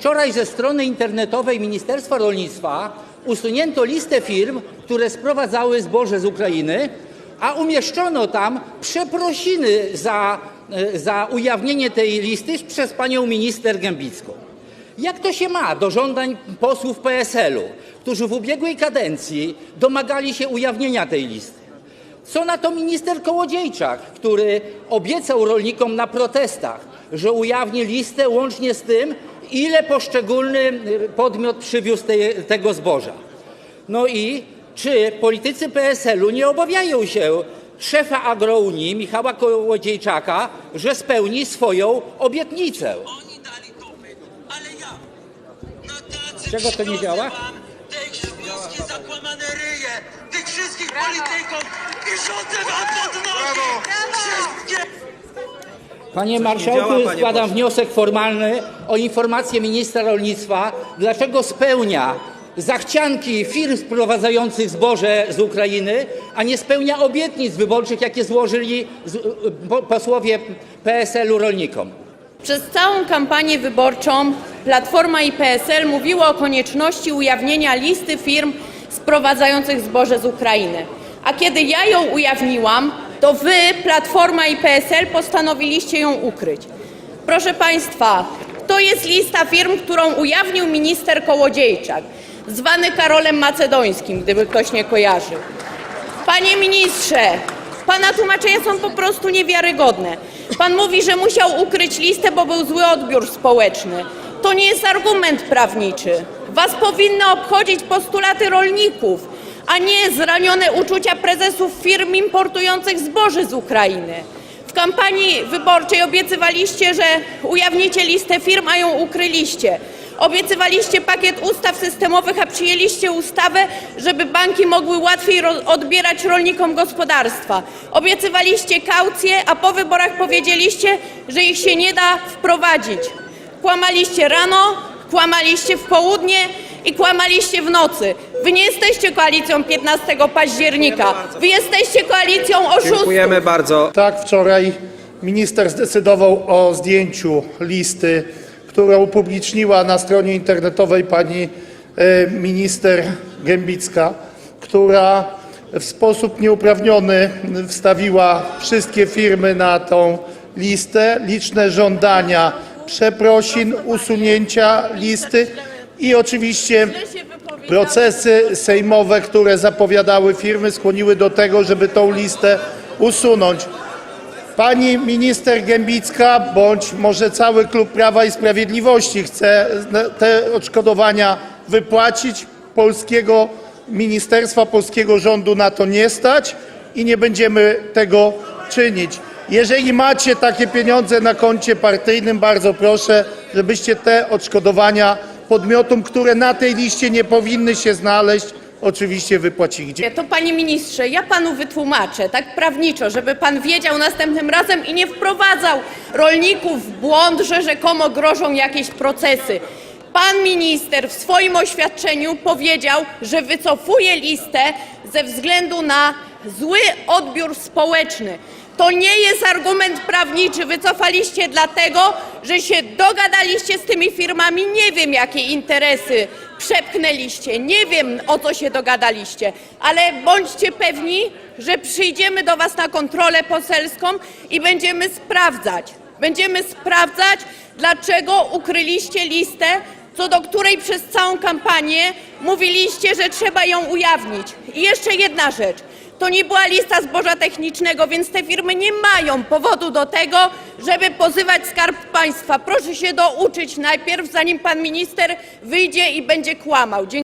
Wczoraj ze strony internetowej Ministerstwa Rolnictwa usunięto listę firm, które sprowadzały zboże z Ukrainy, a umieszczono tam przeprosiny za, e, za ujawnienie tej listy przez panią minister Gębicką. Jak to się ma do żądań posłów PSL-u, którzy w ubiegłej kadencji domagali się ujawnienia tej listy? Co na to minister Kołodziejczak, który obiecał rolnikom na protestach, że ujawni listę łącznie z tym, ile poszczególny y, podmiot przywiózł te, tego zboża. No i czy politycy PSL-u nie obawiają się szefa agrounii Michała Kołodziejczaka, że spełni swoją obietnicę? Oni dali dopyt, ale ja na tacy Czego to nie działa? te szwedzkie zakłamane ryje, tych wszystkich polityków i rzucę wam pod nogi wszystkie! Panie marszałku, działa, panie składam pośle. wniosek formalny o informację ministra rolnictwa, dlaczego spełnia zachcianki firm sprowadzających zboże z Ukrainy, a nie spełnia obietnic wyborczych, jakie złożyli z, po- posłowie PSL-u rolnikom. Przez całą kampanię wyborczą Platforma i PSL mówiło o konieczności ujawnienia listy firm sprowadzających zboże z Ukrainy. A kiedy ja ją ujawniłam, to wy, Platforma i PSL, postanowiliście ją ukryć. Proszę Państwa, to jest lista firm, którą ujawnił minister Kołodziejczak, zwany Karolem Macedońskim, gdyby ktoś nie kojarzył. Panie ministrze, pana tłumaczenia są po prostu niewiarygodne. Pan mówi, że musiał ukryć listę, bo był zły odbiór społeczny. To nie jest argument prawniczy. Was powinny obchodzić postulaty rolników, a nie zranione uczucia prezesów firm importujących zboże z Ukrainy. W kampanii wyborczej obiecywaliście, że ujawnicie listę firm, a ją ukryliście. Obiecywaliście pakiet ustaw systemowych, a przyjęliście ustawę, żeby banki mogły łatwiej odbierać rolnikom gospodarstwa. Obiecywaliście kaucje, a po wyborach powiedzieliście, że ich się nie da wprowadzić. Kłamaliście rano, kłamaliście w południe i kłamaliście w nocy. Wy nie jesteście koalicją 15 października. Wy jesteście koalicją oszustów. Dziękujemy bardzo. Tak, wczoraj minister zdecydował o zdjęciu listy, którą upubliczniła na stronie internetowej pani e, minister Gębicka, która w sposób nieuprawniony wstawiła wszystkie firmy na tą listę, liczne żądania przeprosin, usunięcia listy i oczywiście Procesy sejmowe, które zapowiadały firmy, skłoniły do tego, żeby tą listę usunąć. Pani minister Gębicka, bądź może cały klub Prawa i Sprawiedliwości chce te odszkodowania wypłacić. Polskiego ministerstwa, polskiego rządu na to nie stać i nie będziemy tego czynić. Jeżeli macie takie pieniądze na koncie partyjnym, bardzo proszę, żebyście te odszkodowania podmiotom, które na tej liście nie powinny się znaleźć, oczywiście wypłacili. To panie ministrze, ja panu wytłumaczę, tak prawniczo, żeby pan wiedział następnym razem i nie wprowadzał rolników w błąd, że rzekomo grożą jakieś procesy. Pan minister w swoim oświadczeniu powiedział, że wycofuje listę ze względu na zły odbiór społeczny. To nie jest argument prawniczy. Wycofaliście dlatego, że się dogadaliście z tymi firmami. Nie wiem, jakie interesy przepchnęliście. Nie wiem, o co się dogadaliście, ale bądźcie pewni, że przyjdziemy do Was na kontrolę poselską i będziemy sprawdzać. Będziemy sprawdzać, dlaczego ukryliście listę, co do której przez całą kampanię mówiliście, że trzeba ją ujawnić. I jeszcze jedna rzecz. To nie była lista zboża technicznego, więc te firmy nie mają powodu do tego, żeby pozywać skarb państwa. Proszę się douczyć najpierw, zanim pan minister wyjdzie i będzie kłamał.